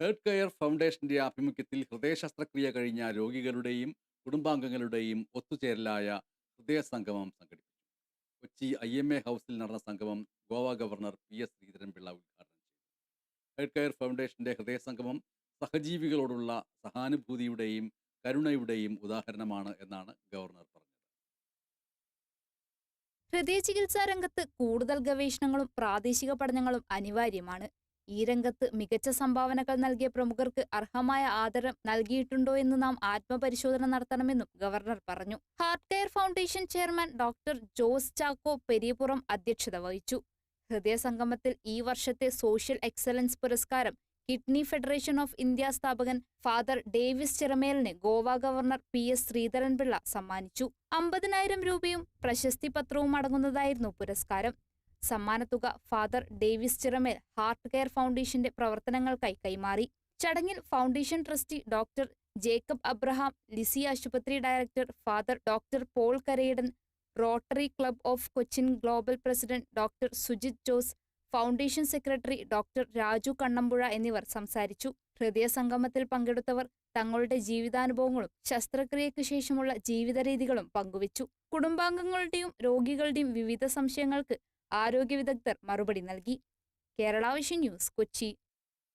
Health care ഫൗണ്ടേഷന്റെ ആഭിമുഖ്യത്തിൽ ഹൃദയ ശസ്ത്രക്രിയ കഴിഞ്ഞ രോഗികളുടെയും കുടുംബാംഗങ്ങളുടെയും ഒത്തുചേരലായ ഹൃദയ സംഗമം സംഘടിപ്പിച്ചു. കൊച്ചി ഐ എം എ ഹൗസിൽ നടന്ന സംഗമം Goa governor P S Sreedharan Pillai ഉദ്ഘാടനം ചെയ്തു. ഹെർട്ട് കെയർ ഫൗണ്ടേഷന്റെ ഹൃദയ സംഗമം സഹജീവികളോടുള്ള സഹാനുഭൂതിയുടെയും കരുണയുടെയും ഉദാഹരണമാണ് എന്നാണ് ഗവർണർ പറഞ്ഞത്. ഹൃദയ ചികിത്സാ രംഗത്ത് കൂടുതൽ ഗവേഷണങ്ങളും പ്രാദേശിക പഠനങ്ങളും അനിവാര്യമാണ്. ഈ രംഗത്ത് മികച്ച സംഭാവനകൾ നൽകിയ പ്രമുഖർക്ക് അർഹമായ ആദരം നൽകിയിട്ടുണ്ടോ എന്ന് നാം ആത്മപരിശോധന നടത്തണമെന്നും ഗവർണർ പറഞ്ഞു. Heart care foundation chairman doctor Jose Chacko Periyapuram അധ്യക്ഷത വഹിച്ചു. ഹൃദയ സംഗമത്തിൽ ഈ വർഷത്തെ സോഷ്യൽ എക്സലൻസ് പുരസ്കാരം കിഡ്നി ഫെഡറേഷൻ ഓഫ് ഇന്ത്യ സ്ഥാപകൻ father Davis ചിറമേലിന് Goa governor P S Sreedharan Pillai സമ്മാനിച്ചു. അമ്പതിനായിരം രൂപയും പ്രശസ്തി പത്രവും അടങ്ങുന്നതായിരുന്നു പുരസ്കാരം. സമ്മാനത്തുക father Davis Chiramel heart care ഫൗണ്ടേഷന്റെ പ്രവർത്തനങ്ങൾക്കായി കൈമാറി. ചടങ്ങിൽ foundation trustee doctor Jacob Abraham Lissie ആശുപത്രി director father doctor Paul Karayidan rotary club of Cochin global president doctor Sujith Jose foundation secretary doctor Raju Kannampuzha എന്നിവർ സംസാരിച്ചു. ഹൃദയ സംഗമത്തിൽ പങ്കെടുത്തവർ തങ്ങളുടെ ജീവിതാനുഭവങ്ങളും ശസ്ത്രക്രിയയ്ക്ക് ശേഷമുള്ള ജീവിതരീതികളും പങ്കുവച്ചു. കുടുംബാംഗങ്ങളുടെയും രോഗികളുടെയും വിവിധ സംശയങ്ങൾക്ക് ആരോഗ്യ വിദഗ്ധർ മറുപടി നൽകി. Kerala vision news Kochi.